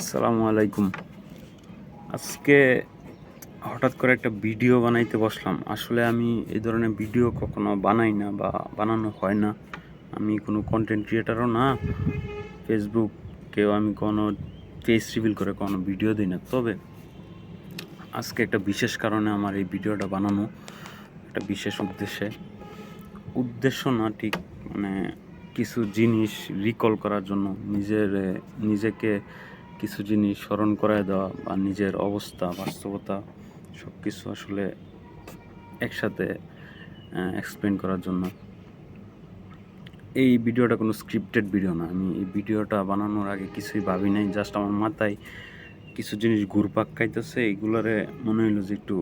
আসসালামু আলাইকুম। আজকে হঠাৎ করে একটা ভিডিও বানাইতে বসলাম। আসলে আমি এই ধরনের ভিডিও কখনো বানাই না বা বানানো হয় না। আমি কোনো কন্টেন্ট ক্রিয়েটারও না। ফেসবুকেও আমি কোনো ফেস রিভিল করে কোনো ভিডিও দিই না। তবে আজকে একটা বিশেষ কারণে আমার এই ভিডিওটা বানানো একটা বিশেষ উদ্দেশ্যে। উদ্দেশ্য না ঠিক মানে কিছু জিনিস রিকল করার জন্য নিজের, নিজেকে কিছু জিনিস স্মরণ করায় দেওয়া বা নিজের অবস্থা, বাস্তবতা সব কিছু আসলে একসাথে এক্সপ্লেন করার জন্য। এই ভিডিওটা কোনো স্ক্রিপ্টেড ভিডিও না। আমি এই ভিডিওটা বানানোর আগে কিছুই ভাবি নাই জাস্ট আমার মাথায় কিছু জিনিস ঘুরপাক খাইতেছে এইগুলোরে মনে হইল যে একটু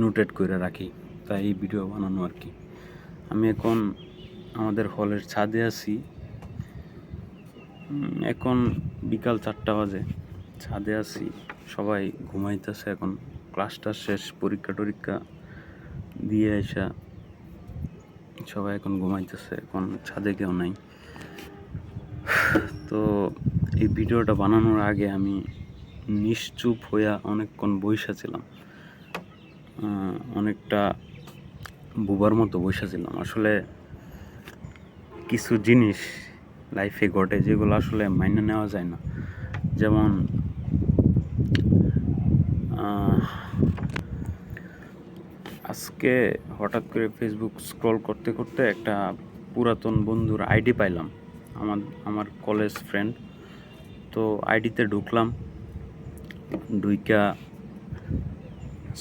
নোটেড করে রাখি। তাই এই ভিডিও বানানো আর কি। আমি এখন আমাদের হলের ছাদে আছি। এখন বিকাল চারটা বাজে। ছাদে আছি, সবাই ঘুমাইতেছে এখন। ক্লাসটা শেষ, পরীক্ষা টরীক্ষা দিয়ে আসা সবাই এখন ঘুমাইতেছে, এখন ছাদে কেউ নাই। তো এই ভিডিওটা বানানোর আগে আমি নিশ্চুপ হইয়া অনেকক্ষণ বইসা ছিলাম। অনেকটা বুবার মতো বসে ছিলাম। আসলে কিছু জিনিস লাইফে ঘটে, যেগুলো আসলে মাইনে নেওয়া যায় না। যেমন আজকে হঠাৎ করে ফেসবুক স্ক্রল করতে করতে একটা পুরাতন বন্ধুর আইডি পাইলাম, আমার আমার কলেজ ফ্রেন্ড তো আইডিতে ঢুকলাম, ঢুইকা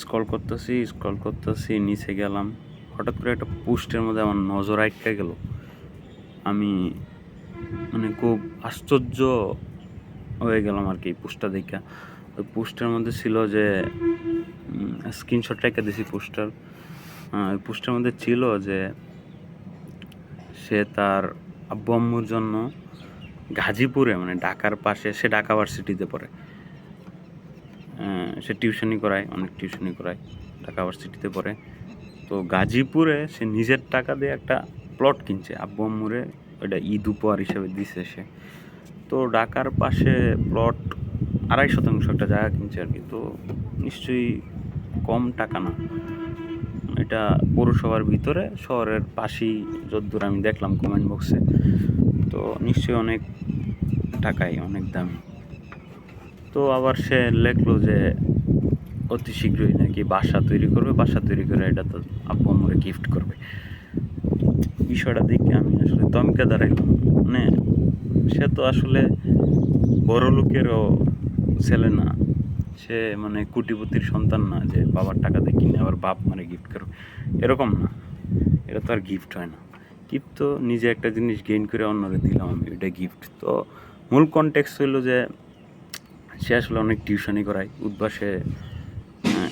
স্ক্রল করতেছি স্ক্রল করতেছি, নিচে গেলাম। হঠাৎ করে একটা পোস্টের মধ্যে আমার নজর আটকে গেল। আমি মানে খুব আশ্চর্য হয়ে গেলাম আর কি পোস্টটা দেখা। ওই পোস্টের মধ্যে ছিল যে স্ক্রিনশট রেখে দিছি পোস্টার ওই পোস্টের মধ্যে ছিল যে, সে তার আব্বু আম্মুর জন্য গাজীপুরে মানে ঢাকার পাশে, সে ঢাকা ভার্সিটিতে পড়ে। সে টিউশনি করায়, অনেক টিউশনি করায়, ঢাকা ভার্সিটিতে পড়ে। তো গাজীপুরে সে নিজের টাকা দিয়ে একটা প্লট কিনছে, আব্বু আম্মুরে ওইটা ঈদ উপহার হিসেবে দিছে সে। তো ঢাকার পাশে প্লট আড়াই শতাংশ একটা জায়গা কিনছে আর কি। তো নিশ্চয়ই কম টাকা না। এটা পৌরসভার ভিতরে, শহরের পাশেই যদ্দূর আমি দেখলাম কমেন্ট বক্সে তো নিশ্চয়ই অনেক টাকাই, অনেক দামি। তো আবার সে লেখলো যে অতি শীঘ্রই নাকি বাসা তৈরি করবে, বাসা তৈরি করে এটা তো আব্বু আম্মুরে গিফট করবে। বিষয়টা দেখে আমি আসলে দমকে দাঁড়াইলাম। মানে সে তো আসলে বড় লোকেরও ছেলে না। সে মানে কোটিপতির সন্তান না যে বাবার টাকা দিয়ে কিনে আবার বাপ মানে গিফট করবে এরকম না। এটা তো আর গিফট হয় না। গিফট তো নিজে একটা জিনিস গেইন করে অন্যরে দিলাম আমি, ওইটা গিফট তো মূল কনটেক্সট হইল যে সে আসলে অনেক টিউশনি করায়, উদ্বাসে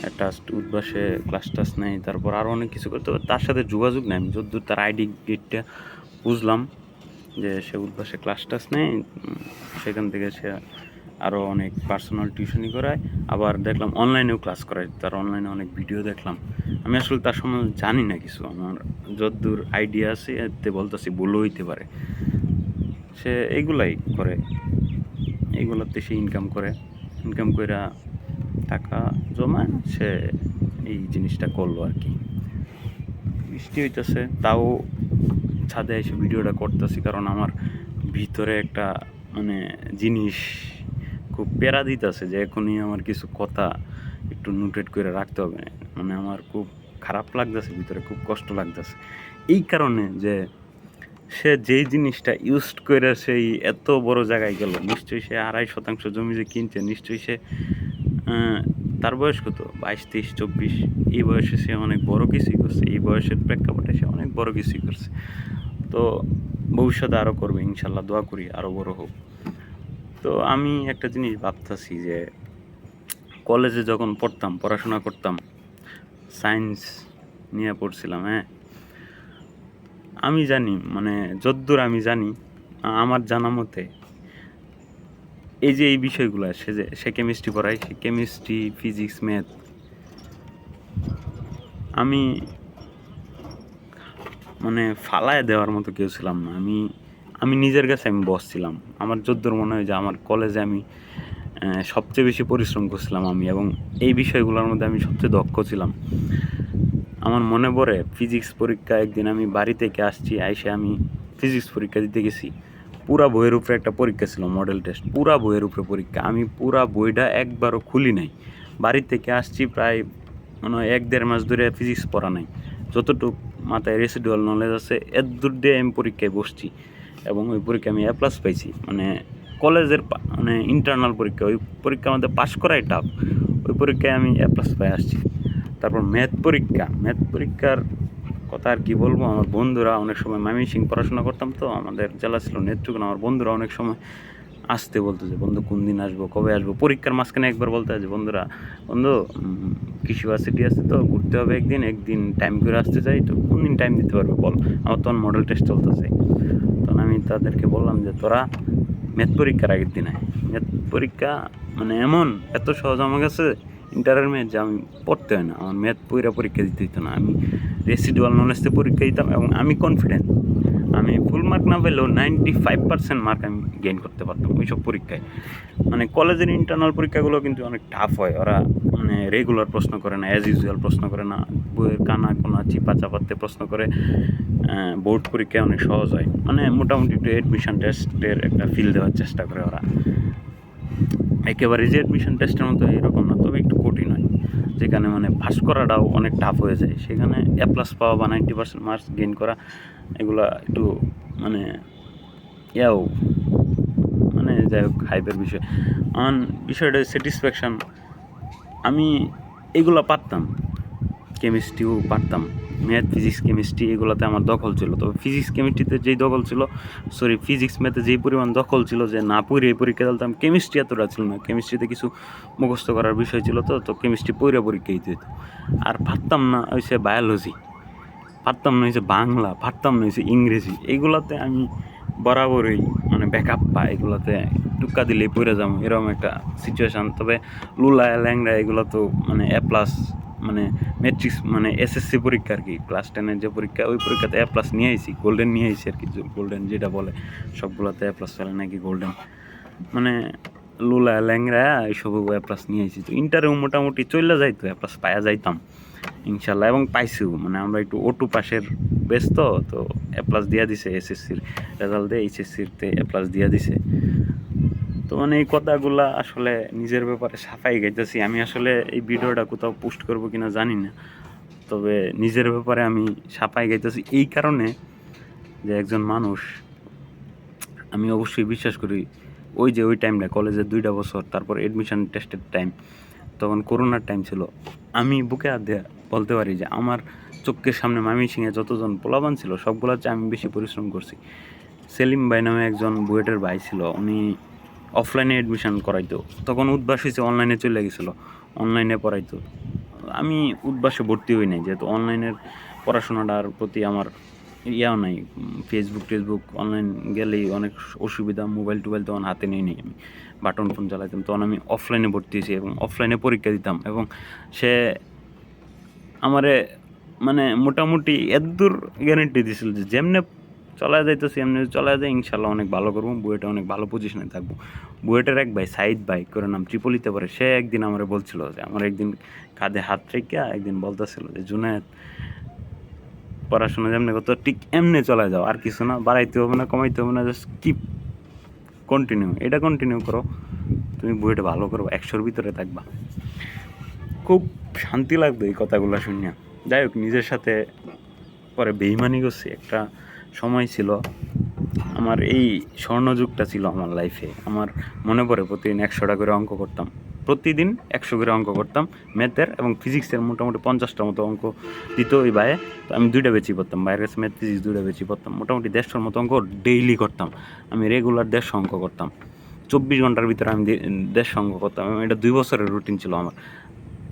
একটা উদ্বাসে ক্লাস টাস নেই তারপর আরও অনেক কিছু করতে তার সাথে যোগাযোগ নেই। আমি যদ্দূর তার আইডি গেটটা বুঝলাম যে সে উদ্বাসে ক্লাস টাস নেই সেখান থেকে সে আরও অনেক পার্সোনাল টিউশনি করায়। আবার দেখলাম অনলাইনেও ক্লাস করায়। তার অনলাইনে অনেক ভিডিও দেখলাম। আমি আসলে তার সম্বন্ধে জানি না কিছু। আমার যদ্দূর আইডিয়া আছে, এতে বলতেছি ভুলও হইতে পারে। সে এইগুলাই করে। এইগুলোতে সে ইনকাম করে। ইনকাম কইরা টাকা জমায় সে এই জিনিসটা করল আর কি। বৃষ্টি হইতেছে, তাও ছাদে এসে ভিডিওটা করতেছি, কারণ আমার ভিতরে একটা মানে জিনিস খুব পেরা দিতেছে যে এখনই আমার কিছু কথা একটু নোটেট করে রাখতে হবে। মানে আমার খুব খারাপ লাগতেছে, ভিতরে খুব কষ্ট লাগতেছে। এই কারণে যে সে যেই জিনিসটা ইউজ করে সেই এত বড় জায়গায় গেল, নিশ্চয়ই সে আড়াই শতাংশ জমি যে কিনছে, নিশ্চয়ই সে তার বয়স কত? বাইশ, তেইশ, চব্বিশ। এই বয়সে সে অনেক বড় কিছুই করছে। এই বয়সের প্রেক্ষাপটে সে অনেক বড় কিছুই করছে। তো ভবিষ্যতে আরও করবে, ইনশাল্লাহ দোয়া করি আরও বড় হোক। তো আমি একটা জিনিস ভাবতেছি যে, কলেজে যখন পড়তাম, পড়াশোনা করতাম, সায়েন্স নিয়ে পড়ছিলাম হ্যাঁ? আমি জানি মানে যদ্দূর আমি জানি, আমার জানা মতে এই যে এই বিষয়গুলো, সে যে, সে কেমিস্ট্রি পড়ায়, সে কেমিস্ট্রি ফিজিক্স ম্যাথ আমি মানে ফালায় দেওয়ার মতো কেউ ছিলাম না। আমি আমি নিজের কাছে আমি বসছিলাম আমার যদ্দূর মনে হয় যে আমার কলেজে আমি সবচেয়ে বেশি পরিশ্রম করছিলাম আমি এবং এই বিষয়গুলোর মধ্যে আমি সবচেয়ে দক্ষ ছিলাম। আমার মনে পড়ে ফিজিক্স পরীক্ষা একদিন আমি বাড়ি থেকে আসছি, আইসে আমি ফিজিক্স পরীক্ষা দিতে গেছি। পুরা বইয়ের উপরে একটা পরীক্ষা ছিল মডেল টেস্ট পুরা বইয়ের উপরে পরীক্ষা। আমি পুরা বইটা একবারও খুলি নাই। বাড়ি থেকে আসছি প্রায় মানে এক দেড় মাস ধরে ফিজিক্স পড়া নাই। যতটুকু মাথায় রেসিডুয়াল নলেজ আছে, এর দূর দিয়ে আমি পরীক্ষায় বসছি এবং ওই পরীক্ষা আমি এ প্লাস পাইছি। মানে কলেজের মানে ইন্টারনাল পরীক্ষা, ওই পরীক্ষা আমাদের পাশ করাই টাফ ওই পরীক্ষায় আমি এ প্লাস পাই আসছি। তারপর ম্যাথ পরীক্ষা। ম্যাথ পরীক্ষার কথা আর কি বলব? আমার বন্ধুরা অনেক সময় মামি সিং পড়াশোনা করতাম তো, আমাদের জেলা ছিল নেত্রকোনা। আমার বন্ধুরা অনেক সময় আসতে বলতো যে, বন্ধু, কোন দিন আসব? কবে আসব? পরীক্ষার মাঝখানে একবার বলতে যে, বন্ধুরা, বন্ধু কৃষি ভার্সিটি আছে তো, ঘুরতে হবে একদিন একদিন টাইম করে আসতে চাই তো, কোন দিন টাইম দিতে পারবে বল? আমার তখন মডেল টেস্ট চলতেছে। তখন আমি তাদেরকে বললাম যে, তোরা ম্যাথ পরীক্ষার আগের দিন আয় পরীক্ষা মানে এমন, এত সহজ আমার কাছে ইন্টারের ম্যাথ যে আমি পড়তে হয় না, আমার ম্যাথ পইরা পরীক্ষা দিতে হতো না। আমি রেসিডুয়াল নলেজতে পরীক্ষা দিতাম এবং আমি কনফিডেন্ট আমি ফুল মার্ক না পেলেও নাইনটি ফাইভ পার্সেন্ট মার্ক আমি গেইন করতে পারতাম ওইসব পরীক্ষায়। মানে কলেজের ইন্টারনাল পরীক্ষাগুলো কিন্তু অনেক টাফ হয়। ওরা মানে রেগুলার প্রশ্ন করে না অ্যাজ ইউজুয়াল প্রশ্ন করে না। বইয়ের কানা কোনা চিপা চাপাতে প্রশ্ন করে বোর্ড পরীক্ষায় অনেক সহজ হয়। মানে মোটামুটি একটু অ্যাডমিশন টেস্টের একটা ফিল দেওয়ার চেষ্টা করে ওরা। একেবারে যে অ্যাডমিশন টেস্টের মতো এরকম না তবে একটু কঠিন হয় যেখানে মানে পাস করাটাও অনেক টাফ হয়ে যায়। সেখানে এ প্লাস পাওয়া বা নাইনটি পার্সেন্ট মার্কস গেইন করা, এগুলা একটু মানে ইয়াও মানে যাই হোক হাইপের বিষয়। আমার বিষয়টা স্যাটিসফ্যাকশান আমি এগুলো পারতাম। কেমিস্ট্রিও পারতাম। ম্যাথ ফিজিক্স কেমিস্ট্রি এগুলোতে আমার দখল ছিল। তবে ফিজিক্স কেমিস্ট্রিতে যেই দখল ছিল সরি ফিজিক্স ম্যাথে যেই পরিমাণ দখল ছিল যে না পড়ে এই পরীক্ষা দিতাম কেমিস্ট্রি এতটা ছিল না। কেমিস্ট্রিতে কিছু মুখস্থ করার বিষয় ছিল তো তো কেমিস্ট্রি পড়ে পরীক্ষা দিতে হতো আর পারতাম না হয়েছে বায়োলজি পারতাম না হয়েছে বাংলা, পারতাম না হয়েছে ইংরেজি। এগুলোতে আমি বরাবরই মানে ব্যাকআপ পাই এগুলোতে টুক্কা দিলেই পড়ে যাব, এরকম একটা সিচুয়েশান তবে লুলা ল্যাংরা এগুলো তো মানে এ প্লাস মানে ম্যাট্রিক্স মানে এসএসসি পরীক্ষা আর কি ক্লাস টেনের যে পরীক্ষা, ওই পরীক্ষাতে এ প্লাস নিয়ে আইছি গোল্ডেন নিয়ে আইছি আর কি গোল্ডেন যেটা বলে, সবগুলোতে এ প্লাস ফেলে নাকি গোল্ডেন মানে লুলা ল্যাংরা এইসব এ প্লাস নিয়ে আইছি। তো ইন্টারেও মোটামুটি চলে যাইতো এ প্লাস পাওয়া যাইতাম, ইনশাল্লাহ, এবং পাইছিও। মানে আমরা একটু ওটু পাশের ব্যস্ত তো তো এ প্লাস দিয়া দিছে এসএসসির রেজাল্ট দিয়ে এইচএসসিতে এ প্লাস দিয়া দিছে। তো মানে এই কথাগুলা আসলে নিজের ব্যাপারে সাফাই গাইতেছি। আমি আসলে এই ভিডিওটা কোথাও পোস্ট করব কিনা জানি না। তবে নিজের ব্যাপারে আমি সাফাই গাইতেছি। এই কারণে যে একজন মানুষ, আমি অবশ্যই বিশ্বাস করি, ওই যে ওই টাইমটা কলেজের দুইটা বছর, তারপর এডমিশন টেস্টের টাইম তখন করোনার টাইম ছিল। আমি বুকে দিয়ে বলতে পারি যে আমার চোখের সামনে ময়মনসিংহে যতজন পোলাবান ছিল, সবগুলোর চেয়ে আমি বেশি পরিশ্রম করছি। সেলিম ভাই নামে একজন বুয়েটের ভাই ছিল, উনি অফলাইনে অ্যাডমিশন করাইতো। তখন উদ্বাস হয়েছে অনলাইনে চলে গেছিল। অনলাইনে পড়াইতো। আমি উদ্বাসে ভর্তি হই নাই, যেহেতু অনলাইনের পড়াশোনাটার প্রতি আমার ইয়াও নাই। ফেসবুক টেসবুক অনলাইন গেলেই অনেক অসুবিধা মোবাইল টোবাইল তখন হাতে নিয়ে নিই আমি। বাটন ফোন চালাইতাম, তখন আমি অফলাইনে ভর্তি হয়েছি এবং অফলাইনে পরীক্ষা দিতাম এবং সে আমারে মানে মোটামুটি এদূর গ্যারেন্টি দিছিল যে, যেমনে চলা যাইতেছি, এমনি চলা যায় ইনশাল্লাহ অনেক ভালো করব, বুয়েটে অনেক ভালো পজিশনে থাকব। বুয়েটের এক ভাই, সাইদ ভাই, করে নাম ত্রিপলিতে পারে সে একদিন আমার বলছিল যে, আমার একদিন কাঁধে হাত রেখে একদিন বলতেছিল যে, জুনায়েদ, পড়াশোনা যেমনি কত ঠিক এমনি চলে যাও, আর কিছু না, বাড়াইতে হবে না, কমাইতে হবে না জাস্ট কিপ কন্টিনিউ এটা কন্টিনিউ করো, তুমি বুয়েটে ভালো করো একশোর ভিতরে থাকবা। খুব শান্তি লাগবে এই কথাগুলো শুনিয়া। যাই হোক, নিজের সাথে পরে বেইমানি করছি, একটা সময় ছিল। আমার এই স্বর্ণযুগটা ছিল আমার লাইফে আমার মনে পড়ে, প্রতিদিন একশোটা করে অঙ্ক করতাম। প্রতিদিন একশো করে অঙ্ক করতাম। ম্যাথের এবং ফিজিক্সের মোটামুটি পঞ্চাশটা মতো অঙ্ক দিত ওই বাইরে তো আমি দুইটা বেশি পড়তাম। বাইরের কাছে ম্যাথ ফিজিক্স দুইটা বেশি পড়তাম। মোটামুটি দেড়শোর মতো অঙ্ক ডেইলি করতাম। আমি রেগুলার দেড়শো অঙ্ক করতাম। চব্বিশ ঘণ্টার ভিতরে আমি দেড়শো অঙ্ক করতাম এবং এটা দুই বছরের রুটিন ছিল আমার।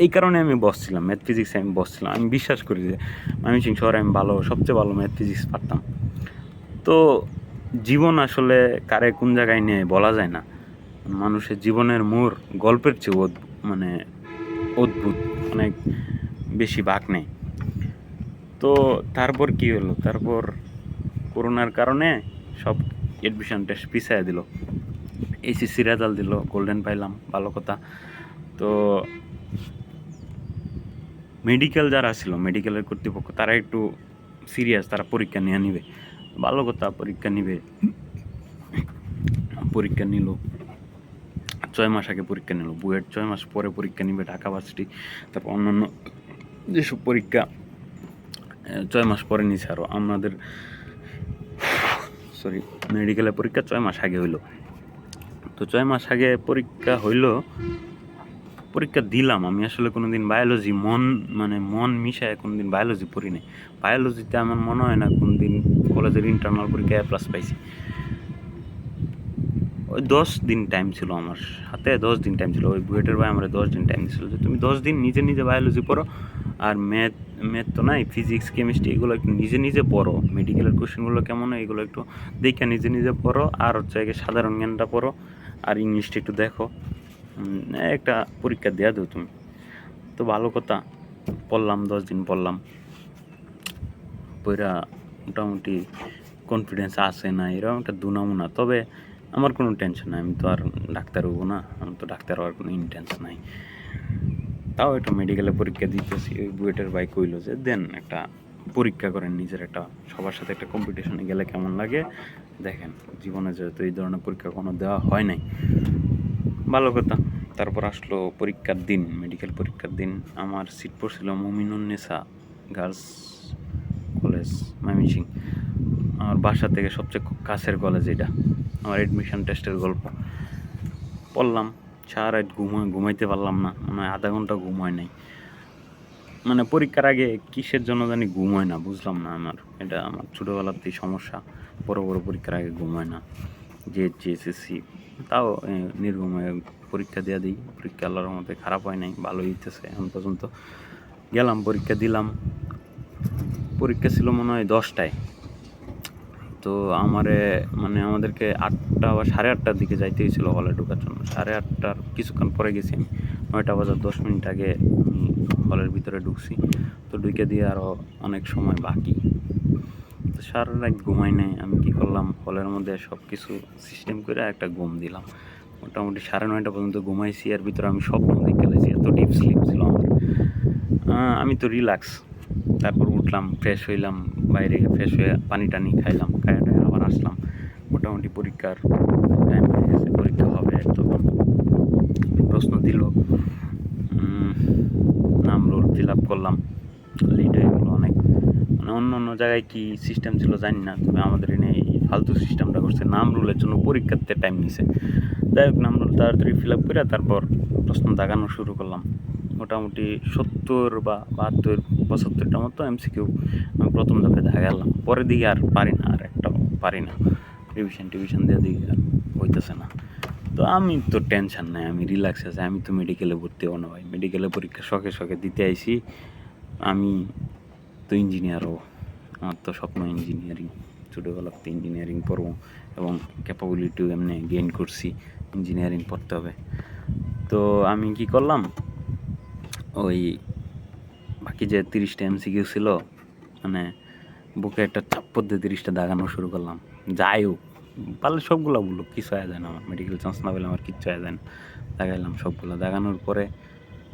এই কারণে আমি বসছিলাম ম্যাথ ফিজিক্সে আমি বসছিলাম আমি বিশ্বাস করি যে ময়মনসিংহ শহরে আমি ভালো, সবচেয়ে ভালো ম্যাথ ফিজিক্স পারতাম। তো জীবন আসলে কারে কোন জায়গায় নিয়ে বলা যায় না। মানুষের জীবনের মোড় গল্পের চেয়ে মানে অদ্ভুত, অনেক বেশি বাক নেই। তো তারপর কি হলো? তারপর করোনার কারণে সব এডমিশন টেস্ট পিছায় দিল। এইচএসসি রেজাল্ট দিল গোল্ডেন পাইলাম, ভালো কথা। তো মেডিকেল যারা ছিল মেডিকেলের কর্তৃপক্ষ, তারা একটু সিরিয়াস তারা পরীক্ষা নিয়ে নিবে। ভালো কথা, পরীক্ষা নিবে। পরীক্ষা নিল। ছয় মাস আগে পরীক্ষা নিল। বুয়েট ছয় মাস পরে পরীক্ষা নিবে ঢাকা ভার্সিটি। তারপর অন্যান্য যেসব পরীক্ষা ছয় মাস পরে নিছে আরও আমাদের সরি মেডিকেলের পরীক্ষা ছয় মাস আগে হইল। তো ছয় মাস আগে পরীক্ষা হইল পরীক্ষা দিলাম। আমি আসলে কোনোদিন বায়োলজি মন মানে মন মিশায় কোনোদিন বায়োলজি পড়ি নাই। বায়োলজিতে আমার মনে হয় না কোনোদিন কলেজের ইন্টারনাল পরীক্ষায় প্লাস পাইছি। ওই দশ দিন টাইম ছিল আমার হাতে, দশ দিন টাইম ছিল। ওই বুয়েটের ভাই আমার দশ দিন টাইম ছিল যে, তুমি দশ দিন নিজে নিজে বায়োলজি পড়ো আর ম্যাথ ম্যাথ তো নাই ফিজিক্স কেমিস্ট্রি এগুলো একটু নিজে নিজে পড়ো। মেডিকেলের কোশ্চেনগুলো কেমন হয় এগুলো একটু দেখে নিজে নিজে পড়ো। আর হচ্ছে সাধারণ জ্ঞানটা পড়ো। আর ইংলিশটা একটু দেখো। একটা পরীক্ষা দেওয়া দেও তুমি। তো ভালো কথা, পড়লাম, দশ দিন পড়লাম। পড়া মোটামুটি কনফিডেন্স আসে না, এরকম একটা দুনামুনা। তবে আমার কোনো টেনশন নাই, আমি তো আর ডাক্তার হব না আমার তো ডাক্তার হওয়ার কোনো ইন্টেন্স নাই। তাও একটা মেডিকেলে পরীক্ষা দিতেছি, ওই বুয়েটের ভাই কইলো যে, দেন একটা পরীক্ষা করেন নিজের একটা, সবার সাথে একটা কম্পিটিশনে গেলে কেমন লাগে? দেখেন, জীবনে যেহেতু এই ধরনের পরীক্ষা কোনো দেওয়া হয় নাই। ভালো কথা। তারপর আসলো পরীক্ষার দিন মেডিকেল পরীক্ষার দিন। আমার সিট পড়ছিল মুমিনুন্নেসা গার্লস কলেজ ময়মনসিং। আমার বাসা থেকে সবচেয়ে কাছের কলেজ এটা। আমার এডমিশন টেস্টের গল্প। পড়লাম, সারা রাত ঘুমা ঘুমাইতে পারলাম না। মানে আধা ঘণ্টা ঘুম হয় নাই। মানে পরীক্ষার আগে কিসের জন্য জানি ঘুম হয় না, বুঝলাম না আমার। এটা আমার ছোটোবেলার ছোটোবেলাতেই সমস্যা। বড় বড় পরীক্ষার আগে ঘুম হয় না। যে এসএসসি তাও হয়ে পরীক্ষা দেওয়া দিই। পরীক্ষা আল্লাহর মধ্যে খারাপ হয় নাই, ভালোই হইতেছে এখন পর্যন্ত। গেলাম, পরীক্ষা দিলাম। পরীক্ষা ছিল মনে হয় দশটায়। তো আমারে মানে আমাদেরকে আটটা বা সাড়ে আটটার দিকে যাইতে হয়েছিল হলে ঢোকার জন্য। সাড়ে আটটার কিছুক্ষণ পরে গেছি আমি। নয়টা বাজার দশ মিনিট আগে আমি হলের ভিতরে ঢুকছি। তো ঢুকে দিয়ে আরও অনেক সময় বাকি। সারা রাত ঘুমাই নাই। আমি কি করলাম? হলের মধ্যে সব কিছু সিস্টেম করে একটা ঘুম দিলাম। মোটামুটি সাড়ে নয়টা পর্যন্ত ঘুমাইছি, এর ভিতরে আমি স্বপ্ন দেখে গেছি এত ডিপ স্লিপ ছিল আমার। আমি তো রিল্যাক্স তারপর উঠলাম ফ্রেশ হইলাম, বাইরে ফ্রেশ হয়ে পানি টানি খাইলাম খাইয়ে আবার আসলাম। মোটামুটি পরীক্ষার টাইম হয়ে পরীক্ষা হবে তখন প্রশ্ন দিল নাম রোল ফিল আপ করলাম লেট হয়ে মানে অন্য অন্য জায়গায় কি সিস্টেম ছিল জানি না, তবে আমাদের এনে এই ফালতু সিস্টেমটা করছে। নাম রুলের জন্য পরীক্ষাতে টাইম নিছে। যাই হোক নাম রুল তাড়াতাড়ি ফিল আপ করে তারপর প্রশ্ন দাগানো শুরু করলাম। মোটামুটি সত্তর বা বাহাত্তর, পঁচাত্তরটা মতো এমসিকিউ আমি প্রথম ধাপে দাগালাম পরের দিকে আর পারি না, আর একটা পারি না। রিভিশন টিভিশন দিয়ে দিকে আর হইতেছে না। তো আমি তো টেনশন নাই, আমি রিল্যাক্স আছি, আমি তো মেডিকেলে ভর্তি হব না ভাই। মেডিকেলে পরীক্ষা শখে শখে দিতে আইছি। আমি তো ইঞ্জিনিয়ার হব আমার তো স্বপ্ন ইঞ্জিনিয়ারিং ছোটোবেলাতে ইঞ্জিনিয়ারিং পড়ব এবং ক্যাপাবিলিটিও এমনি গেইন করছি, ইঞ্জিনিয়ারিং পড়তে হবে। তো আমি কি করলাম? ওই বাকি যে তিরিশটা এমসিকিউ ছিল মানে বুকে একটা চাপ্পর দিয়ে তিরিশটা দাগানো শুরু করলাম। যাই হোক, পারলে সবগুলো বলল কিছু আয় যায় না আমার মেডিকেল চান্স না পেলে আমার কিচ্ছু আয় যায় না। দাগাইলাম সবগুলো। দাগানোর পরে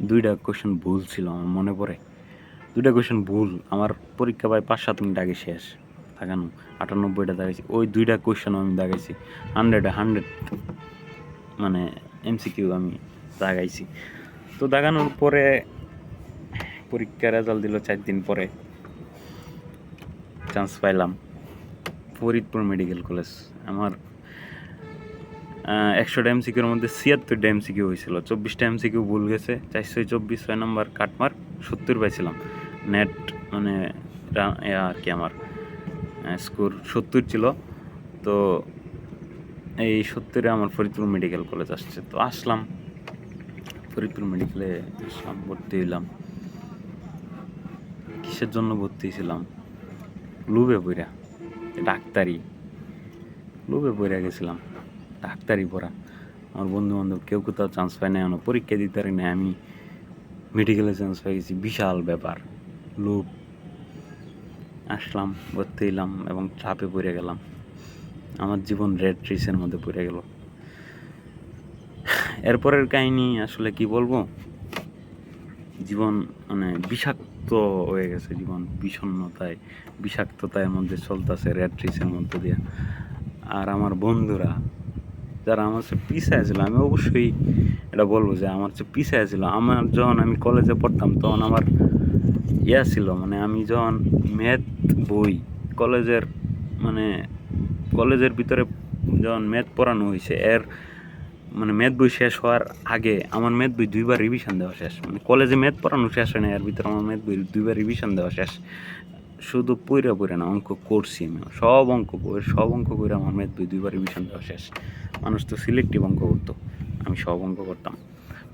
দুইটা কোয়েশন ভুল ছিল আমার মনে পড়ে। দুইটা কোয়েশন ভুল। আমার পরীক্ষা প্রায় পাঁচ সাত মিনিট আগে শেষ। দাগানো আটানব্বইটা দাগাইছি ওই দুইটা কোয়েশনও আমি দাগাইছি হান্ড্রেডে হান্ড্রেড মানে এমসিকিউ আমি দাগাইছি তো দাগানোর পরে পরীক্ষা রেজাল্ট দিল চার দিন পরে। চান্স পাইলাম। ফরিদপুর মেডিকেল কলেজ আমার একশোটা এমসিকিউর মধ্যে ছিয়াত্তরটা এমসিকিউ হয়েছিল। চব্বিশটা এমসিকিউ ভুল গেছে। চারশো চব্বিশ ছয় নম্বর কাটমার্ক সত্তর পাইছিলাম। নেট মানে আর কি আমার স্কোর সত্তর ছিল। তো এই সত্তরে আমার ফরিদপুর মেডিকেল কলেজ আসছে। তো আসলাম, ফরিদপুর মেডিকেলে আসলাম, ভর্তি হইলাম। কিসের জন্য ভর্তি হয়েছিলাম লুবে বইরা ডাক্তারি। লুবে বইরা গেছিলাম, ডাক্তারি পড়া। আমার বন্ধু বান্ধব কেউ কোথাও চান্স পায় না পরীক্ষা দিতে পারি না আমি মেডিকেলে চান্স পাই গেছি। বিশাল ব্যাপার। লোভ আসলাম, ভর্তি হইলাম এবং চাপে পড়ে গেলাম। আমার জীবন রেড ট্রিসের মধ্যে পড়ে গেল। এরপরের কাহিনী আসলে কি বলব? জীবন মানে বিষাক্ত হয়ে গেছে জীবন, বিষণ্ণতায়, বিষাক্ততার মধ্যে চলতেছে র্যাট্রিসের মধ্যে দিয়ে। আর আমার বন্ধুরা, যারা আমার চেয়ে পিছায় ছিল, আমি অবশ্যই এটা বলব যে আমার চেয়ে পিছায় ছিল। আমার যখন আমি কলেজে পড়তাম, তখন আমার ইয়া ছিল মানে আমি যখন ম্যাথ বই, কলেজের মানে কলেজের ভিতরে যখন ম্যাথ পড়ানো হয়েছে, এর মানে ম্যাথ বই শেষ হওয়ার আগে আমার ম্যাথ বই দুইবার রিভিশন দেওয়া শেষ। মানে কলেজে ম্যাথ পড়ানো শেষ হয় না এর ভিতরে আমার ম্যাথ বই দুইবার রিভিশন দেওয়া শেষ। শুধু পইরা পইরা না, অঙ্ক করছি আমি। সব অঙ্ক বই সব অঙ্ক করে আমার ম্যাথ বই দুইবার রিভিশন দেওয়া শেষ। মানুষ তো সিলেক্টিভ অঙ্ক করতো, আমি সব অঙ্ক করতাম।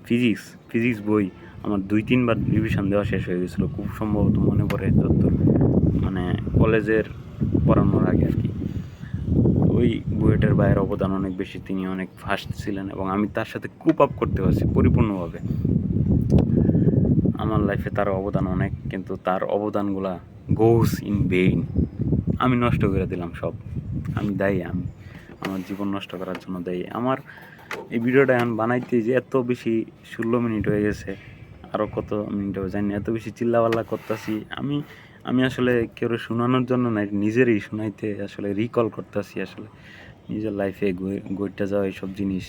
ফিজিক্স ফিজিক্স বই আমার দুই, তিনবার রিভিশন দেওয়া শেষ হয়ে গেছিল। খুব সম্ভবত মনে পড়ে যত মানে কলেজের পড়ানোর আগে আর কি। ওই বুয়েটের বাইরের অবদান অনেক বেশি, তিনি অনেক ফাস্ট ছিলেন এবং আমি তার সাথে কুপ আপ করতে পারছি পরিপূর্ণভাবে। আমার লাইফে তার অবদান অনেক, কিন্তু তার অবদানগুলা গোস ইন বেইন আমি নষ্ট করে দিলাম সব। আমি দায়ী, আমি। আমার জীবন নষ্ট করার জন্য দায়ী। আমার এই ভিডিওটা এখন বানাইতে যে এত বেশি ষোলো মিনিট হয়ে গেছে। আরও কত মিনিট হবে জানি এত বেশি চিল্লাপাল্লা করতেছি। আমি আমি আসলে কেউ শোনানোর জন্য না নিজেরই শোনাইতে আসলে রিকল করতেছি আসলে। নিজের লাইফে গইটা যাওয়া এইসব জিনিস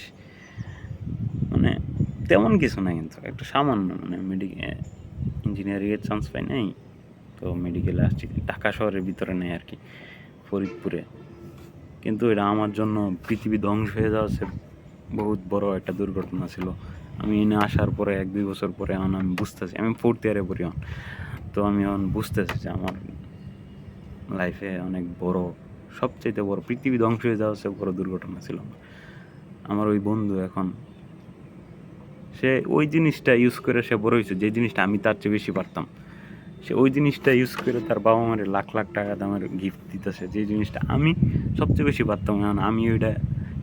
মানে তেমন কিছু না কিন্তু, একটা সামান্য মানে মেডিকেল ইঞ্জিনিয়ারিংয়ের চান্স পাই নাই। তো মেডিকেলে আসছি, ঢাকা শহরের ভিতরে নেই আর কি, ফরিদপুরে। কিন্তু এটা আমার জন্য পৃথিবী ধ্বংস হয়ে যাওয়া বহুত বড় একটা দুর্ঘটনা ছিল। আমি এনে আসার পরে, এক দুই বছর পরে এখন আমি বুঝতেছি, আমি ফোর্থ ইয়ারে পড়ি এখন। তো আমি এখন বুঝতেছি যে আমার লাইফে অনেক বড় সবচেয়ে বড়, পৃথিবী ধ্বংস হয়ে যাওয়া হচ্ছে বড় দুর্ঘটনা ছিল আমার। ওই বন্ধু এখন, সে ওই জিনিসটা ইউজ করে সে বড় হয়েছে, যে জিনিসটা আমি তার চেয়ে বেশি পারতাম। সে ওই জিনিসটা ইউজ করে তার বাবা মারে লাখ লাখ টাকা দামের গিফট দিতেছে, যে জিনিসটা আমি সবচেয়ে বেশি পারতাম। এখন আমি ওইটা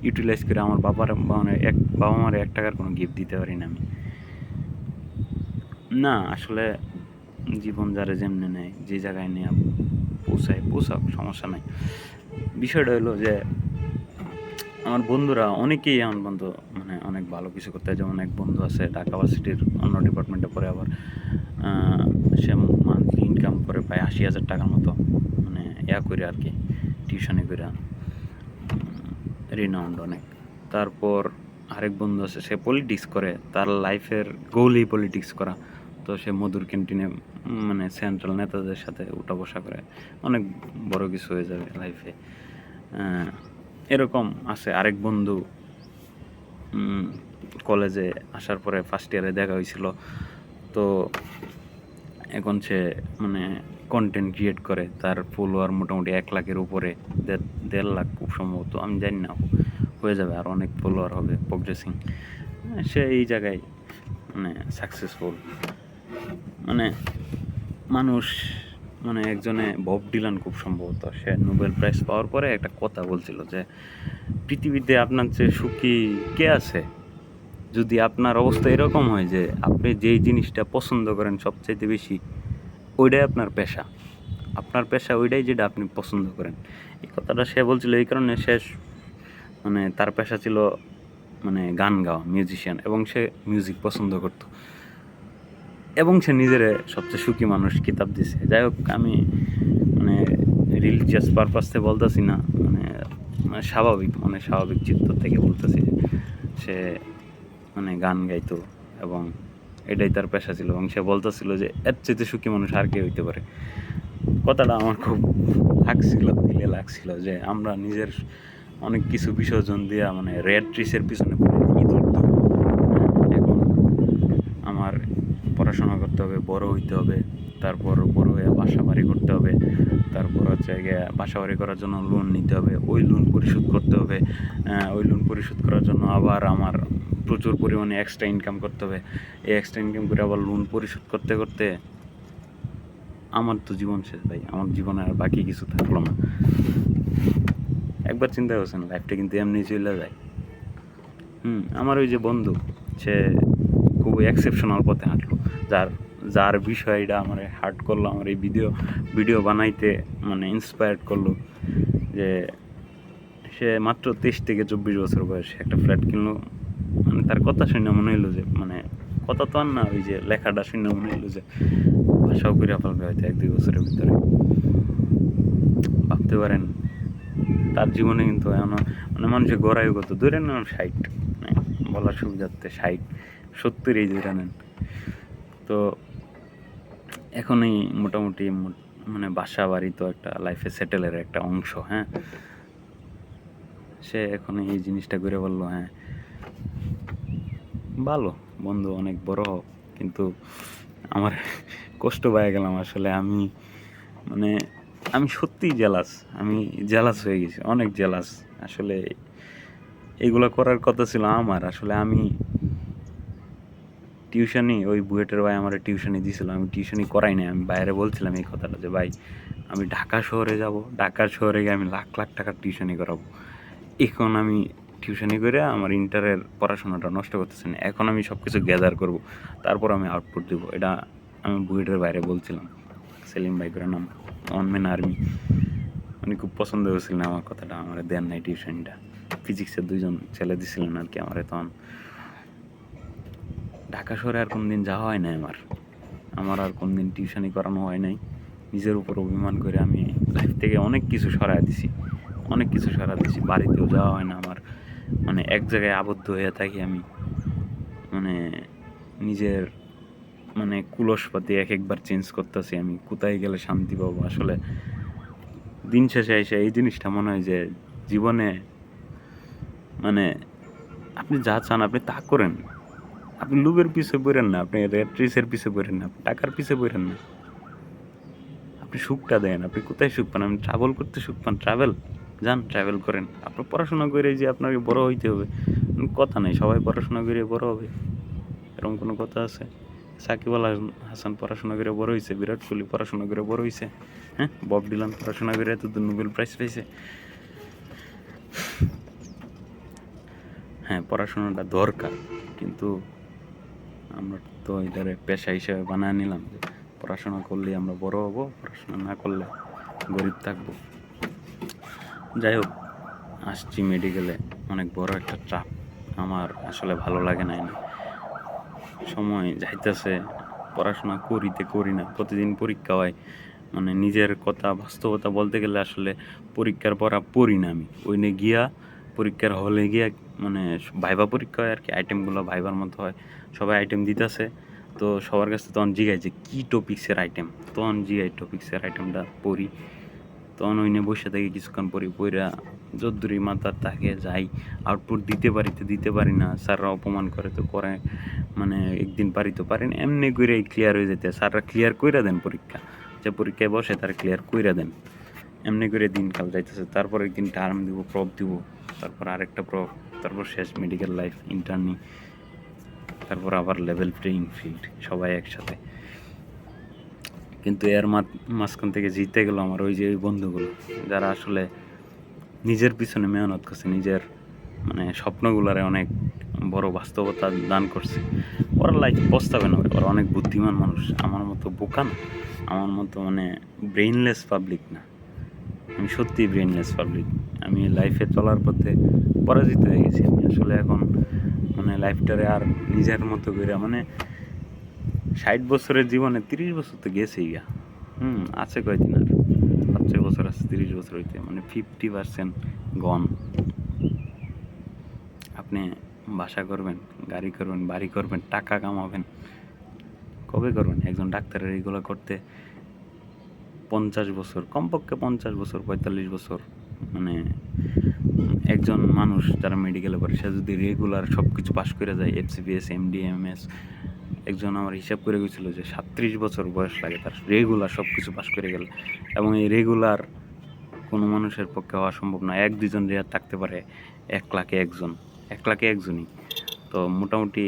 ইউটিলাইজ করে আমার বাবার মানে এক, বাবা মারে এক টাকার কোনো গিফট দিতে পারি না আমি। না, আসলে জীবন যারা যেমনি নেয়, যে জায়গায় নিয়ে পৌঁছায় পৌঁছাক সমস্যা নাই। বিষয়টা হলো যে, আমার বন্ধুরা, অনেকেই আমার বন্ধু মানে অনেক ভালো কিছু করতে। যেমন এক বন্ধু আছে ঢাকা ভার্সিটির অন্য ডিপার্টমেন্টে পড়ে আবার সে মান্থলি ইনকাম করে প্রায় আশি হাজার টাকার মতো মানে ইয়া করে আর কি টিউশনি করে। রিনাউন্ড অনেক। তারপর আরেক বন্ধু আছে, সে পলিটিক্স করে, তার লাইফের গোলই পলিটিক্স করা। তো সে মধুর ক্যান্টিনে মানে সেন্ট্রাল নেতাদের সাথে উঠা বসা করে। অনেক বড় কিছু হয়ে যাবে লাইফে এরকম আছে। আরেক বন্ধু কলেজে আসার পরে ফার্স্ট ইয়ারে দেখা হয়েছিল। তো এখন সে মানে কন্টেন্ট ক্রিয়েট করে, তার ফলোয়ার মোটামুটি এক লাখের উপরে, দেড় লাখ খুব সম্ভবত, আমি জানি না, হয়ে যাবে আর অনেক ফলোয়ার হবে প্রোগ্রেসিং সে এই জায়গায় মানে সাকসেসফুল মানে মানুষ মানে একজনে বব ডিলান খুব সম্ভবত, সে নোবেল প্রাইজ পাওয়ার পরে একটা কথা বলছিল যে, পৃথিবীতে আপনার চেয়ে সুখী কে আছে? যদি আপনার অবস্থা এরকম হয় যে, আপনি যেই জিনিসটা পছন্দ করেন সবচাইতে বেশি ওইটাই আপনার পেশা। আপনার পেশা ওইটাই যেটা আপনি পছন্দ করেন। এই কথাটা সে বলছিল এই কারণে সে মানে তার পেশা ছিল মানে গান গাওয়া মিউজিশিয়ান এবং সে মিউজিক পছন্দ করতো। এবং সে নিজের সবচেয়ে সুখী মানুষ কিতাব দিছে। যাই হোক, আমি মানে রিলিজিয়াস পারপাস বলতেছি না মানে মানে স্বাভাবিক মানে স্বাভাবিক চিত্ত থেকে বলতেছি সে মানে গান গাইতো এবং এটাই তার পেশা ছিল এবং সে বলতেছিল যে, এর চেয়ে সুখী মানুষ আর কে হইতে পারে। কথাটা আমার খুব লাগছিল, দিলে লাগছিল যে, আমরা নিজের অনেক কিছু বিসর্জন দিয়ে মানে রেড ট্রিসের পিছনে পড়ে এখন আমার পড়াশোনা করতে হবে, বড় হইতে হবে। তারপর বড় হয়ে বাসা বাড়ি করতে হবে। তারপর হচ্ছে বাসা বাড়ি করার জন্য লোন নিতে হবে। ওই লোন পরিশোধ করতে হবে। ওই লোন পরিশোধ করার জন্য আবার আমার প্রচুর পরিমাণে এক্সট্রা ইনকাম করতে হবে। এই এক্সট্রা ইনকাম করে আবার লোন পরিশোধ করতে করতে আমার তো জীবন শেষ ভাই। আমার জীবনে আর বাকি কিছু থাকল না। একবার চিন্তা করছেন লাইফটা কিন্তু এমনি চলে যায়। হুম, আমার ওই যে বন্ধু, সে খুবই এক্সেপশনাল পথে হাঁটলো। যার যার বিষয়টা আমার হার্ট করল, আমার এই ভিডিও ভিডিও বানাইতে মানে ইন্সপায়ার্ড করল যে সে মাত্র তেইশ থেকে চব্বিশ বছর বয়সে একটা ফ্ল্যাট কিনলো। মানে তার কথা শুনে মনে হইল যে মানে কথা তো আর না, ওই যে লেখাটা শুনে মনে হইল যে ভাষাও করে ফেলবে হয়তো এক দুই বছরের ভিতরে। ভাবতে পারেন, তার জীবনে কিন্তু এমন মানে মানুষের গড়াই কত দূরে নেন ষাট মানে বলার সুবিধার্থে ষাট, সত্তর এই দূরে নেন। তো এখনই মোটামুটি মানে বাসা বাড়ি তো একটা লাইফে সেটেলের একটা অংশ হ্যাঁ? সে এখন এই জিনিসটা করে বলল হ্যাঁ। ভালো, বন্ধু অনেক বড় হোক কিন্তু আমার কষ্ট পেয়ে গেলাম আসলে। আমি মানে আমি সত্যিই জেলাস আমি জেলাস হয়ে গেছি, অনেক জেলাস আসলে এগুলো করার কথা ছিল আমার, আসলে আমি টিউশনি ওই বুয়েটের ভাই আমার টিউশনি দিয়েছিল আমি টিউশনি করাই নাই, আমি বাইরে বলছিলাম এই কথাটা যে, ভাই, আমি ঢাকা শহরে যাব ঢাকা শহরে গিয়ে আমি লাখ লাখ টাকার টিউশনি করাবো। এখন আমি টিউশনি করে আমার ইন্টারের পড়াশোনাটা নষ্ট করতেছি না। এখন আমি সব কিছু গ্যাদার করব, তারপর আমি আউটপুট দেবো। এটা আমি বুয়েটের বাইরে বলছিলাম। সেলিম ভাই করে নাম অন মেন আর্মি। উনি খুব পছন্দ করেছিলেন আমার কথাটা, আমার দেন নাই টিউশনটা। ফিজিক্সের দুইজন ছেলে দিছিলেন আর কি আমার তখন। ঢাকা শহরে আর কোনদিন যাওয়া হয় নাই আমার। আমার আর কোনদিন টিউশনি করানো হয় নাই। নিজের উপর অভিমান করে আমি লাইফ থেকে অনেক কিছু সরাই দিছি। অনেক কিছু সরাই দিছি। বাড়িতেও যাওয়া হয় না আমার। মানে এক জায়গায় আবদ্ধ হয়ে থাকি আমি। মানে নিজের মানে কুলসপাতি এক একবার চেঞ্জ করতেছি আমি। কোথায় গেলে শান্তি পাবো? আসলে দিন শেষে এসে এই জিনিসটা মনে হয় যে জীবনে মানে আপনি যা চান আপনি তা করেন। আপনি লুবের পিছে পড়েন না, আপনি রেড রেসের পিছে পড়েন না, আপনি টাকার পিছে পড়েন না। আপনি সুখটা দেন, আপনি কোথায় সুখ পান? আপনি ট্রাভেল করতে সুখ পান? ট্রাভেল যান ট্রাভেল করেন। আপনার পড়াশোনা করে যে আপনাকে বড় হইতে হবে কথা নেই, সবাই পড়াশোনা করে বড় হবে। এরকম কোনো কথা আছে? সাকিব আল হাসান- পড়াশোনা করে বড় হয়েছে বিরাট কোহলি পড়াশোনা করে বড় হয়েছে হ্যাঁ? বব ডিলান পড়াশোনা করে এত নোবেল প্রাইজ পাইছে। হ্যাঁ পড়াশোনাটা দরকার, কিন্তু আমরা তো এটারে পেশা হিসেবে বানিয়ে নিলাম পড়াশোনা করলে আমরা বড় হব, পড়াশোনা না করলে গরিব থাকব। যাই হোক, আসছি মেডিকেলে, অনেক বড় একটা চাপ। আমার আসলে ভালো লাগে না সময় যাইতেছে, পড়াশোনা করিতে করি না, প্রতিদিন পরীক্ষা হয়। মানে নিজের কথা, বাস্তবতা বলতে গেলে আসলে পরীক্ষার পড়া পড়ি না আমি। ওইনে গিয়া পরীক্ষার হলে গিয়ে মানে ভাইবা পরীক্ষা হয় আর কি আইটেমগুলো ভাইবার মতো হয়। সবাই আইটেম দিতেছে। তো সবার কাছে তখন জিগাই যে, কী টপিক্সের আইটেম তখন জিগাই টপিক্সের আইটেমটা পড়ি। তখন ওই নিয়ে বসে থাকি কিছুক্ষণ পরে পইরা যদ্দুরি মাথার তাকে যাই আউটপুট দিতে পারি তো দিতে পারি না, স্যাররা অপমান করে তো করে মানে একদিন পারি তো পারি না, এমনি করে ক্লিয়ার হয়ে যেতে স্যাররা ক্লিয়ার কইরা দেন পরীক্ষা। যে পরীক্ষায় বসে তারা ক্লিয়ার কইরা দেন। এমনি করে দিনকাল যাইতেছে তারপর একদিন টার্ম দিব প্রপ দিব। তারপর আরেকটা প্রপ তারপর শেষ মেডিকেল লাইফ ইন্টার্নি তারপর আবার লেভেল প্লেইং ফিল্ড সবাই একসাথে। কিন্তু এর মাঝখান থেকে জিতে গেল আমার ওই যে ওই বন্ধুগুলো, যারা আসলে নিজের পিছনে মেহনত করছে, নিজের মানে স্বপ্নগুলারে অনেক বড় বাস্তবতা দান করছে। ওরা লাইফ পস্তাবে না, ওরা অনেক বুদ্ধিমান মানুষ, আমার মতো বোকা না, আমার মতো মানে ব্রেইনলেস পাবলিক না। আমি সত্যিই ব্রেইনলেস পাবলিক আমি লাইফে চলার পথে পরাজিত হয়ে গেছি আমি। আসলে এখন মানে লাইফটারে আর নিজের মতো করে মানে ষাট বছরের জীবনে তিরিশ বছর তো গেছেই গা। হুম, আছে কয়দিন আর? পাঁচ বছর আছে, তিরিশ বছর হইতে। মানে ফিফটি পার্সেন্ট গন আপনি বাসা করবেন, গাড়ি করবেন, বাড়ি করবেন, টাকা কামাবেন। কবে করবেন? একজন ডাক্তারের এইগুলো করতে পঞ্চাশ বছর, কমপক্ষে পঞ্চাশ বছর, পঁয়তাল্লিশ বছর মানে একজন মানুষ যারা মেডিকেলে পড়ে, সে যদি রেগুলার সব কিছু পাশ করে যায় এফসিপিএস এমএস একজন আমার হিসাব করে গেছিল যে সাত্রিশ বছর বয়স লাগে তার রেগুলার সব কিছু পাশ করে গেলে। এবং এই রেগুলার কোনো মানুষের পক্ষে হওয়া সম্ভব না। এক দুজন রেয়ার থাকতে পারে, এক লাখে একজন, এক লাখে একজনই। তো মোটামুটি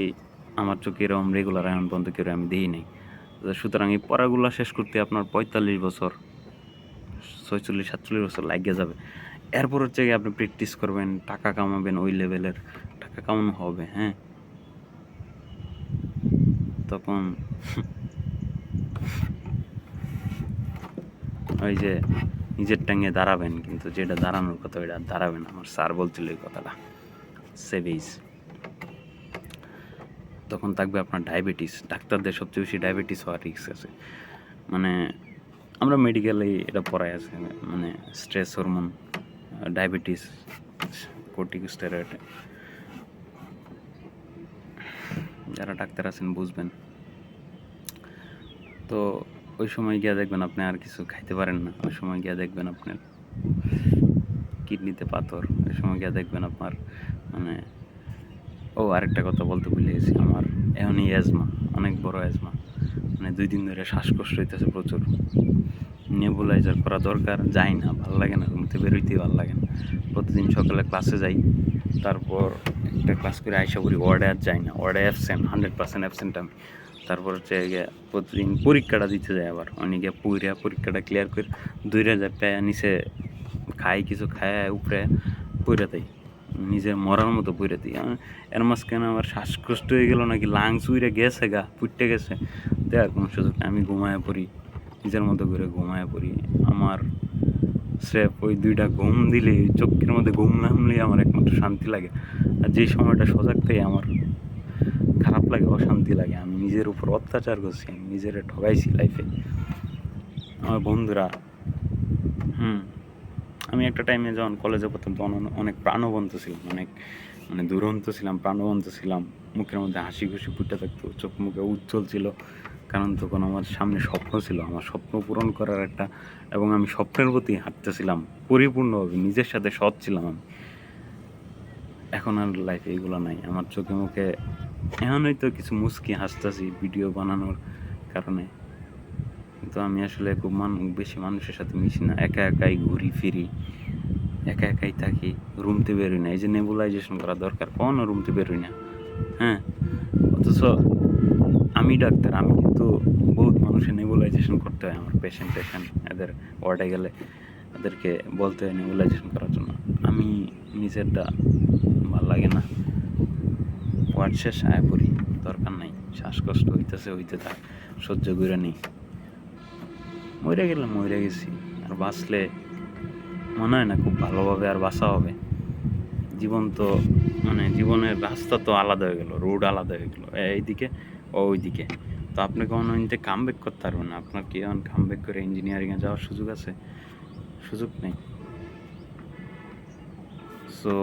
আমার চোখে এরকম রেগুলার এখন পর্যন্ত কেউ আমি দিই নাই। সুতরাং এই পড়াগুলো শেষ করতে আপনার পঁয়তাল্লিশ বছর, ছয়চল্লিশ, সাতচল্লিশ বছর লাগিয়ে যাবে। এরপর হচ্ছে গিয়ে আপনি প্র্যাকটিস করবেন, টাকা কামাবেন ওই লেভেলের টাকা কামানো হবে হ্যাঁ? তখন ওই যে নিজের টাঙ্গে দাঁড়াবেন, কিন্তু যেটা দাঁড়ানোর কথা, ওইটা দাঁড়াবেন আমার স্যার বলছিল এই কথাটা। সেভিস তখন থাকবে আপনার ডায়াবেটিস। ডাক্তারদের সবচেয়ে বেশি ডায়াবেটিস হওয়ার রিস্ক আছে। মানে আমরা মেডিকেলে এটা পড়াই আছে মানে স্ট্রেস হরমোন ডায়াবেটিস কর্টিকোস্টেরয়েড যারা ডাক্তার আছেন বুঝবেন। তো ওই সময় গিয়ে দেখবেন আপনি আর কিছু খাইতে পারেন না। ওই সময় গিয়ে দেখবেন আপনার কিডনিতে পাথর। ওই সময় গিয়ে দেখবেন আপনার মানে ও, আরেকটা কথা বলতে ভুলে গেছি আমার। এখনই অ্যাজমা অনেক বড় অ্যাজমা মানে দুই দিন ধরে শ্বাসকষ্ট হইতেছে প্রচুর। নেবুলাইজার করা দরকার, যাই না, ভালো লাগে না ঘুমতে বেরোইতেই ভালো লাগে না। প্রতিদিন সকালে ক্লাসে যাই, তারপর একটা ক্লাস করে আইসা করি ওয়ার্ডে আর যাই না। ওয়ার্ডে অ্যাবসেন্ট হান্ড্রেড পার্সেন্ট অ্যাবসেন্ট আমি। তারপর হচ্ছে প্রতিদিন পরীক্ষাটা দিতে যায় আবার। অনেকে পুইরা পরীক্ষাটা ক্লিয়ার করে দুইটা যায় প্যায়া নিচে খাই, কিছু খায়, উপরে পইরা দেয় নিজে মরার মতো পইরা দিই। এর মাঝখানে আমার শ্বাসকষ্ট হয়ে গেল নাকি লাংস উইরে গেছে গা ফুটতে গেছে। দেওয়ার কোনো সুযোগ আমি ঘুমায় পড়ি, নিজের মতো করে ঘুমায় পড়ি। আমার স্রেফ ওই দুইটা ঘুম দিলে, চোখের মধ্যে ঘুম না হলে আমার একমাত্র শান্তি লাগে। আর যেই সময়টা সজাগ থেকে আমার খারাপ লাগে, অশান্তি লাগে। আমি নিজের উপর অত্যাচার করছি, আমি নিজের ঠগাইছি লাইফে আমার বন্ধুরা, হুম আমি একটা টাইমে যখন কলেজে পড়তাম, তখন অনেক প্রাণবন্ত ছিলাম, অনেক মানে দুরন্ত ছিলাম, প্রাণবন্ত ছিলাম। মুখের মধ্যে হাসি খুশি ফুটে থাকতো, চোখ মুখে উজ্জ্বল ছিল। কারণ তখন আমার সামনে স্বপ্ন ছিল, আমার স্বপ্ন পূরণ করার একটা, এবং আমি স্বপ্নের প্রতি হাঁটতেছিলাম, পরিপূর্ণভাবে নিজের সাথে সৎ ছিলাম আমি। এখন আর লাইফে এইগুলো নাই, আমার চোখে মুখে এখন হয়তো কিছু মুস্কি হাসতেছি ভিডিও বানানোর কারণে। কিন্তু আমি আসলে খুব মান, বেশি মানুষের সাথে মিশি না। একা একাই ঘুরি ফিরি। একা একাই থাকি, রুমতে বেরোই না। এই যে নেবুলাইজেশন করা দরকার, কখনো রুমতে বেরোই না। হ্যাঁ? অথচ আমি ডাক্তার, আমি কিন্তু বহুত মানুষের নেবুলাইজেশন করতে হয় আমার পেশেন্ট টেশেন্ট এদের ওয়ার্ডে গেলে এদেরকে বলতে হয় নেবুলাইজেশন করার জন্য। আমি নিজেরটা ভালো লাগে না। ওয়ার্ড শেষ আয় পড়ি, দরকার নাই। শ্বাসকষ্ট হইতেছে, হইতে থাক, সহ্য করে নেই। মরে গেলে মরে গেছি। আর বাঁচলে মনে হয় না খুব ভালোভাবে আর বাঁচা হবে। জীবন তো মানে জীবনের রাস্তা তো আলাদা হয়ে গেলো রোড আলাদা হয়ে গেল এইদিকে ও ওইদিকে। তো আপনি কখনো কাম ব্যাক করতে পারবেন না? আপনার কি এখন কাম ব্যাক করে ইঞ্জিনিয়ারিংয়ে যাওয়ার সুযোগ আছে? সুযোগ নেই। সো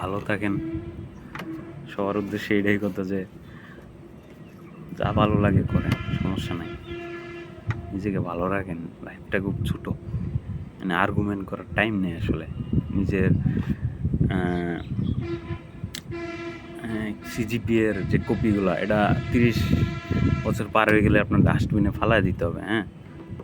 ভালো থাকেন। সবার উদ্দেশ্যে এটাই কথা যে, যা ভালো লাগে করেন, সমস্যা নাই। নিজেকে ভালো রাখেন লাইফটা খুব ছোটো। মানে আর্গুমেন্ট করার টাইম নেই আসলে। নিজের সিজিপি এর যে কপিগুলো, এটা তিরিশ বছর পার হয়ে গেলে আপনার ডাস্টবিনে ফালাই দিতে হবে হ্যাঁ?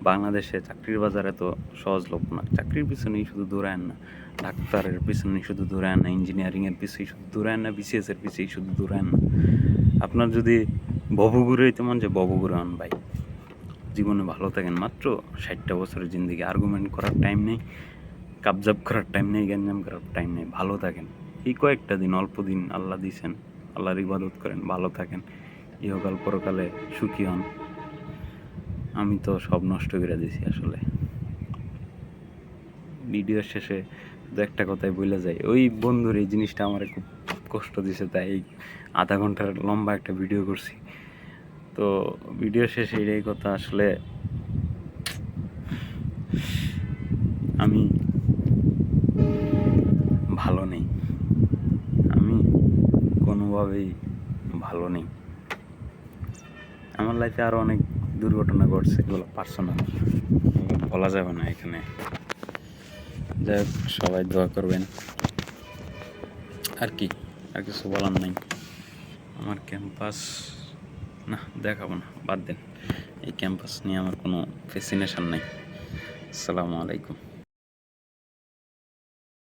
বাংলাদেশে চাকরির বাজারে তো সহজলভ্য না। চাকরির পিছনেই শুধু দৌড়ায় না। ডাক্তারের পিছনেই শুধু দৌড়ায় না। ইঞ্জিনিয়ারিংয়ের পিছিয়ে শুধু দৌড়ায় না। বিসিএসের পিছিয়ে শুধু দৌড়ায় না। আপনার যদি ববগুরু তেমন যে ববগুরু আন ভাই। জীবনে ভালো থাকেন। মাত্র ষাটটা বছরের জিন্দিগি। আর্গুমেন্ট করার টাইম নেই কাবজাব করার টাইম নেই, গ্যাঞ্জাম করার টাইম নেই। ভালো থাকেন। এই কয়েকটা দিন, অল্প দিন আল্লাহ দিয়েছেন আল্লাহর ইবাদত করেন, ভালো থাকেন। ইহকাল পরকালে সুখী হন। আমি তো সব নষ্ট করে দিছি আসলে। ভিডিওর শেষে দু একটা কথাই বলে যায়। ওই বন্ধুর এই জিনিসটা আমার খুব কষ্ট দিছে, তাই আধা ঘণ্টার লম্বা একটা ভিডিও করছি। তো ভিডিও শেষে এটাই কথা, আসলে আমি ভালো নেই। আমি কোনোভাবেই ভালো নেই। আমার লাইফে আরও অনেক দুর্ঘটনা ঘটছে, এগুলো পার্সোনাল বলা যাবে না এখানে। যাই হোক, সবাই দোয়া করবেন। আর কি, আর কিছু বলার নাই। আমার ক্যাম্পাস না দেখাবো না বাদ দেন। এই ক্যাম্পাস নিয়ে আমার কোনো ফেসিনেশান নাই। আসসালামু আলাইকুম।